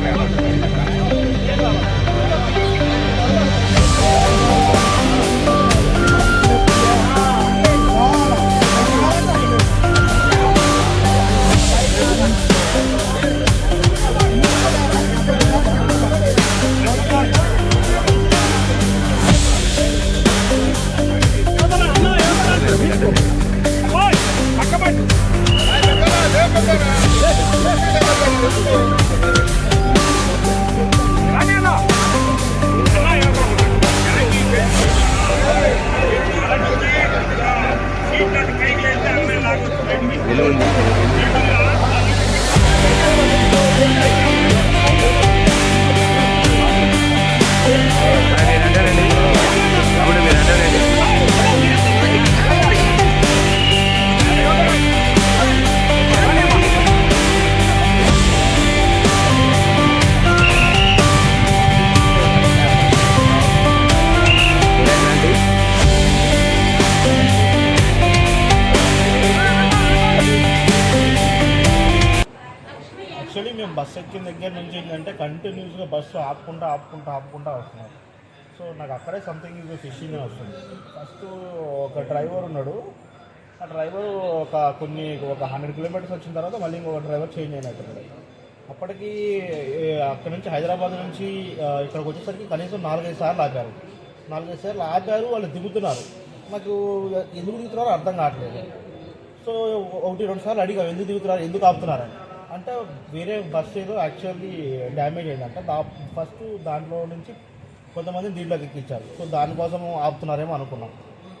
Gracias. మేము bus ఎక్కిన దగ్గర నుంచి ఏంటంటే కంటిన్యూస్గా బస్సు ఆపుకుంటా ఆపుకుంటా ఆపుకుంటా వస్తున్నారు సో నాకు అక్కడే సంథింగ్ ఇది ఫిషింగ్ వస్తుంది. ఫస్ట్ ఒక డ్రైవర్ ఉన్నాడు. ఆ డ్రైవర్ ఒక కొన్ని ఒక హండ్రెడ్ కిలోమీటర్స్ వచ్చిన తర్వాత మళ్ళీ ఇంకొక డ్రైవర్ చేంజ్ అయినట్టు అప్పటికి అక్కడి అక్కడ నుంచి హైదరాబాద్ నుంచి ఇక్కడికి వచ్చేసరికి కనీసం నాలుగైదు సార్లు ఆపారు. నాలుగైదు సార్లు ఆపారు వాళ్ళు దిగుతున్నారు. నాకు ఎందుకు దిగుతున్నారో అర్థం కావట్లేదు. సో ఒకటి రెండు సార్లు అడిగాం ఎందుకు దిగుతున్నారు? ఎందుకు ఆపుతున్నారని అంటే వేరే బస్సు ఏదో యాక్చువల్లీ డ్యామేజ్ అయిందంట. దా ఫస్ట్ దాంట్లో నుంచి కొంతమంది దీంట్లోకి ఎక్కించారు. సో దానికోసం ఆపుతున్నారేమో అనుకున్నాం.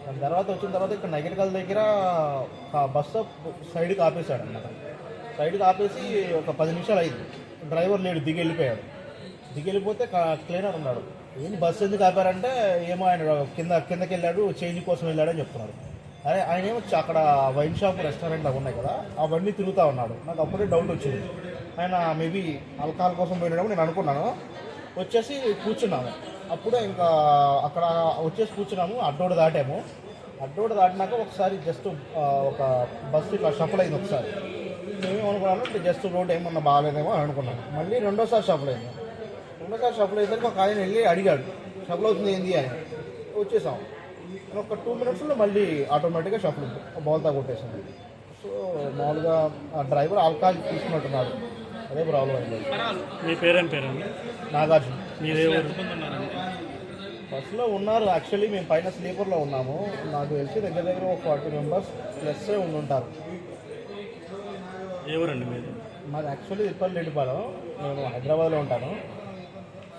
దాని తర్వాత వచ్చిన తర్వాత ఇక్కడ నగరికల్ దగ్గర ఆ బస్సు సైడ్కి ఆపేశాడు అన్నమాట సైడ్కి ఆపేసి ఒక పది నిమిషాలు అయింది. డ్రైవర్ లేడు దిగి వెళ్ళిపోయాడు. దిగి వెళ్ళిపోతే క్లీనర్ ఉన్నాడు. ఏంటి బస్సు ఎందుకు ఆపారంటే ఏమో ఆయన కింద కిందకి వెళ్ళాడు చేంజ్ కోసం వెళ్ళాడని చెప్తున్నారు. అరే ఆయన ఏమొచ్చి అక్కడ వైన్ షాప్ రెస్టారెంట్ అవి ఉన్నాయి కదా అవన్నీ తిరుగుతూ ఉన్నాడు. నాకు అప్పుడే డౌట్ వచ్చింది. ఆయన మేబీ ఆల్కహాల్ కోసం పోయినాడు నేను అనుకున్నాను. వచ్చేసి కూర్చున్నాము. అప్పుడే ఇంకా అక్కడ వచ్చేసి కూర్చున్నాము అడ్డోడు దాటాము. అడ్డోడు దాటినాక ఒకసారి జస్ట్ ఒక బస్సు ఇట్లా షఫల్ అయింది ఒకసారి. మేమేమనుకున్నాను అంటే జస్ట్ రోడ్ ఏమన్నా బాగాలేదేమో అని అనుకున్నాను మళ్ళీ రెండోసారి షఫల్ అయింది. రెండోసారి షఫల్ అయ్యేసరికి ఒక ఆయన వెళ్ళి అడిగాడు. షఫల్ అవుతుంది ఏంది? అని. వచ్చేసాం ఒక టూ మినిట్స్లో మళ్ళీ ఆటోమేటిక్గా షఫల్ బౌల్తా కొట్టేసింది సో మామూలుగా ఆ డ్రైవర్ ఆల్కహాల్ తీసుకున్నట్టున్నాడు. అదే ప్రాబ్లం అయింది. మీ పేరేం పేరండి నాగార్జున. మీరే ఊరు? బస్సులో ఉన్నారు. యాక్చువల్లీ మేము పైన స్లీపర్లో ఉన్నాము. నాకు తెలిసి దగ్గర దగ్గర ఒక ఫార్టీ మెంబర్స్ ప్లస్ ఉండుంటారు. ఏ ఊరండి మీది? మాది యాక్చువల్లీ తిప్పల్ రెడ్డిపాలెం నేను హైదరాబాద్లో ఉంటాను.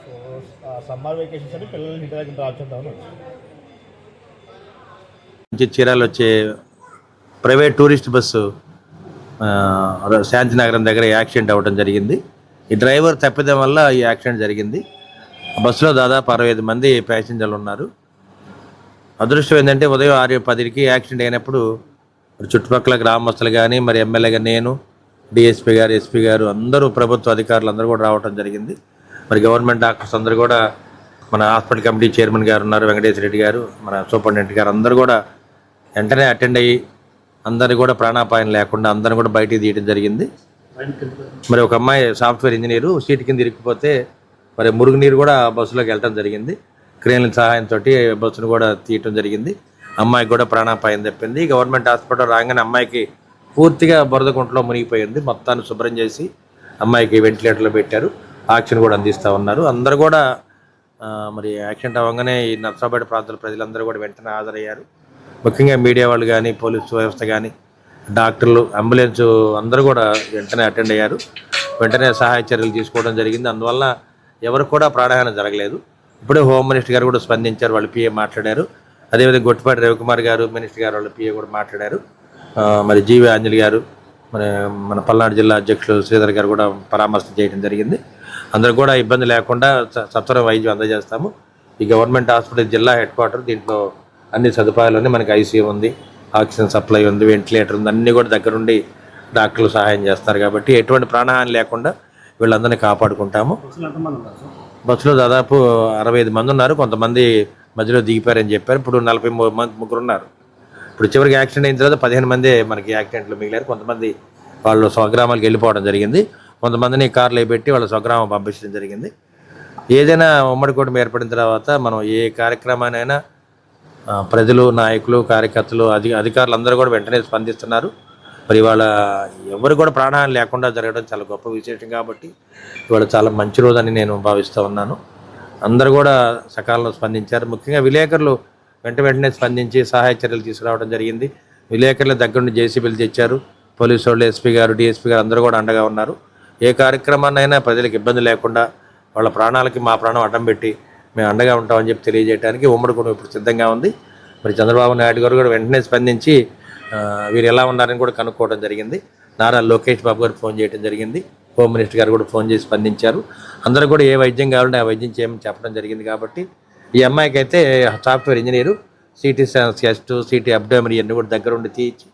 సో సమ్మర్ వెకేషన్స్ అని పిల్లల్ని ఇంటి దగ్గర డ్రాప్ చేద్దామని వచ్చాను నుంచి చీరాలు వచ్చే ప్రైవేట్ టూరిస్ట్ బస్సు శాంతినగరం దగ్గర యాక్సిడెంట్ అవ్వడం జరిగింది. ఈ డ్రైవర్ తప్పిదం వల్ల ఈ యాక్సిడెంట్ జరిగింది. బస్సులో దాదాపు అరవై ఐదు మంది ప్యాసింజర్లు ఉన్నారు. అదృష్టం ఏంటంటే ఉదయం ఆరు పదికి యాక్సిడెంట్ అయినప్పుడు మరి చుట్టుపక్కల గ్రామస్తులు కానీ మరి ఎమ్మెల్యే నేను డిఎస్పీ గారు ఎస్పీ గారు అందరూ ప్రభుత్వ అధికారులు అందరూ కూడా రావడం జరిగింది. మరి గవర్నమెంట్ డాక్టర్స్ అందరూ కూడా మన హాస్పిటల్ కమిటీ చైర్మన్ గారు ఉన్నారు వెంకటేశ్వర రెడ్డి గారు మన సూపరింటెండెంట్ గారు అందరూ కూడా వెంటనే అటెండ్ అయ్యి అందరిని కూడా ప్రాణాపాయం లేకుండా అందరిని కూడా బయటికి తీయడం జరిగింది. మరి ఒక అమ్మాయి సాఫ్ట్వేర్ ఇంజనీరు సీట్ కింద ఇరికిపోతే మరి మురుగునీరు కూడా బస్సులోకి వెళ్ళటం జరిగింది. క్రేన్ల సహాయంతో బస్సును కూడా తీయటం జరిగింది. అమ్మాయికి కూడా ప్రాణాపాయం తప్పింది గవర్నమెంట్ హాస్పిటల్ రాగానే అమ్మాయికి పూర్తిగా బురదకుంటలో మునిగిపోయింది. మొత్తాన్ని శుభ్రం చేసి అమ్మాయికి వెంటిలేటర్లో పెట్టారు. ఆక్సిజన్ కూడా అందిస్తూ ఉన్నారు. అందరూ కూడా మరి యాక్సిడెంట్ అవ్వగానే ఈ నర్సాపేట ప్రాంతాల ప్రజలందరూ కూడా వెంటనే హాజరయ్యారు. ముఖ్యంగా మీడియా వాళ్ళు కానీ పోలీసు వ్యవస్థ కానీ డాక్టర్లు అంబులెన్స్ అందరూ కూడా వెంటనే అటెండ్ అయ్యారు. వెంటనే సహాయ చర్యలు తీసుకోవడం జరిగింది. అందువల్ల ఎవరు కూడా ప్రాణహాని జరగలేదు. ఇప్పుడే హోమ్ మినిస్టర్ గారు కూడా స్పందించారు. వాళ్ళు పిఏ మాట్లాడారు. అదేవిధంగా గొట్టిపాటి రవికుమార్ గారు మినిస్టర్ గారు వాళ్ళ పిఏ కూడా మాట్లాడారు. మరి జీవి ఆంజలి గారు మన మన పల్నాడు జిల్లా అధ్యక్షులు శ్రీధర్ గారు కూడా పరామర్శ చేయడం జరిగింది. అందరూ కూడా ఇబ్బంది లేకుండా స- సత్వరం వైద్యం అందజేస్తాము. ఈ గవర్నమెంట్ హాస్పిటల్ జిల్లా హెడ్ క్వార్టర్ దీంట్లో అన్ని సదుపాయాలు ఉన్నాయి మనకి ఐసీయూ ఉంది ఆక్సిజన్ సప్లై ఉంది వెంటిలేటర్ ఉంది అన్నీ కూడా దగ్గరుండి డాక్టర్లు సహాయం చేస్తారు కాబట్టి ఎటువంటి ప్రాణహాని లేకుండా వీళ్ళందరినీ కాపాడుకుంటాము. బస్సులో దాదాపు అరవై ఐదు మంది ఉన్నారు కొంతమంది మధ్యలో దిగిపోయారని చెప్పారు ఇప్పుడు నలభై మూడు మంది ముగ్గురు ఉన్నారు. ఇప్పుడు చివరికి యాక్సిడెంట్ అయిన తర్వాత పదిహేను మంది మనకి యాక్సిడెంట్లు మిగిలారు కొంతమంది వాళ్ళు స్వగ్రామాలకు వెళ్ళిపోవడం జరిగింది కొంతమందిని కార్లో పెట్టి వాళ్ళ స్వగ్రామం పంపించడం జరిగింది. ఏదైనా ఉమ్మడి కూటమి ఏర్పడిన తర్వాత మనం ఏ కార్యక్రమానైనా ప్రజలు నాయకులు కార్యకర్తలు అధి అధికారులు అందరూ కూడా వెంటనే స్పందిస్తున్నారు. మరి ఇవాళ ఎవరు కూడా ప్రాణాలు లేకుండా జరగడం చాలా గొప్ప విశేషం కాబట్టి ఇవాళ చాలా మంచి రోజని నేను భావిస్తూ ఉన్నాను. అందరూ కూడా సకాలంలో స్పందించారు. ముఖ్యంగా విలేకరులు వెంట వెంటనే స్పందించి సహాయ చర్యలు తీసుకురావడం జరిగింది. విలేకరుల దగ్గర నుండి జేసీబీలు తెచ్చారు. పోలీసు వాళ్ళు ఎస్పీ గారు డిఎస్పీ గారు అందరూ కూడా అండగా ఉన్నారు. ఏ కార్యక్రమాన్నైనా ప్రజలకు ఇబ్బంది లేకుండా వాళ్ళ ప్రాణాలకి మా ప్రాణం అడ్డం పెట్టి మేము అండగా ఉంటామని చెప్పి తెలియజేయడానికి ఉమ్మడి కుటుంబం ఇప్పుడు సిద్ధంగా ఉంది. మరి చంద్రబాబు నాయుడు గారు కూడా వెంటనే స్పందించి వీరు ఎలా ఉన్నారని కూడా కనుక్కోవడం జరిగింది. నారా లోకేష్ బాబు గారు ఫోన్ చేయడం జరిగింది. హోమ్ మినిస్టర్ గారు కూడా ఫోన్ చేసి స్పందించారు. అందరూ కూడా ఏ వైద్యం కావాలంటే ఆ వైద్యం చేయమని చెప్పడం జరిగింది కాబట్టి ఈ అమ్మాయికి అయితే software engineer CT test CT అబ్డోమరీ ఇవన్నీ కూడా దగ్గర ఉండి తీయించి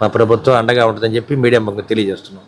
మా ప్రభుత్వం అండగా ఉంటుందని చెప్పి మీడియా మాకు తెలియజేస్తున్నాం.